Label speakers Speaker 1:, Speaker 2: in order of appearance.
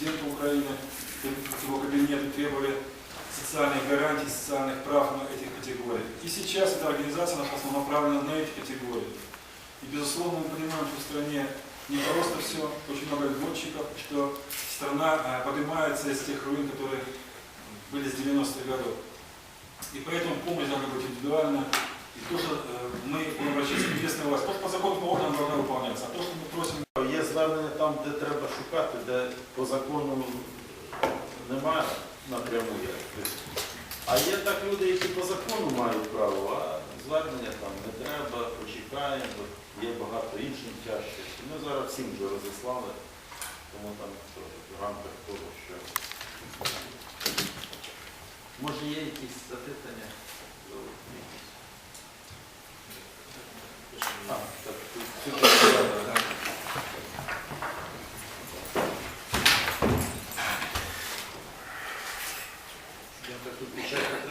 Speaker 1: президента Украины, его кабинету требовали социальных гарантий, социальных прав на этих категориях. И сейчас эта организация наша основа направлена на эти категории. И, безусловно, мы понимаем, что в стране не просто все, очень много льготчиков, что страна э, поднимается из тех руин, которые были с 90-х годов. И поэтому помощь должна быть индивидуальна. И то, что э, мы будем обращаться к местной власти,
Speaker 2: там, де треба шукати, де по закону немає напряму. А є так люди, які по закону мають право, а звернення там не треба, почекаємо, є багато інших тяжких. Ми зараз всім вже розіслали, тому там в рамках того, що. Може є якісь запитання? sufficiente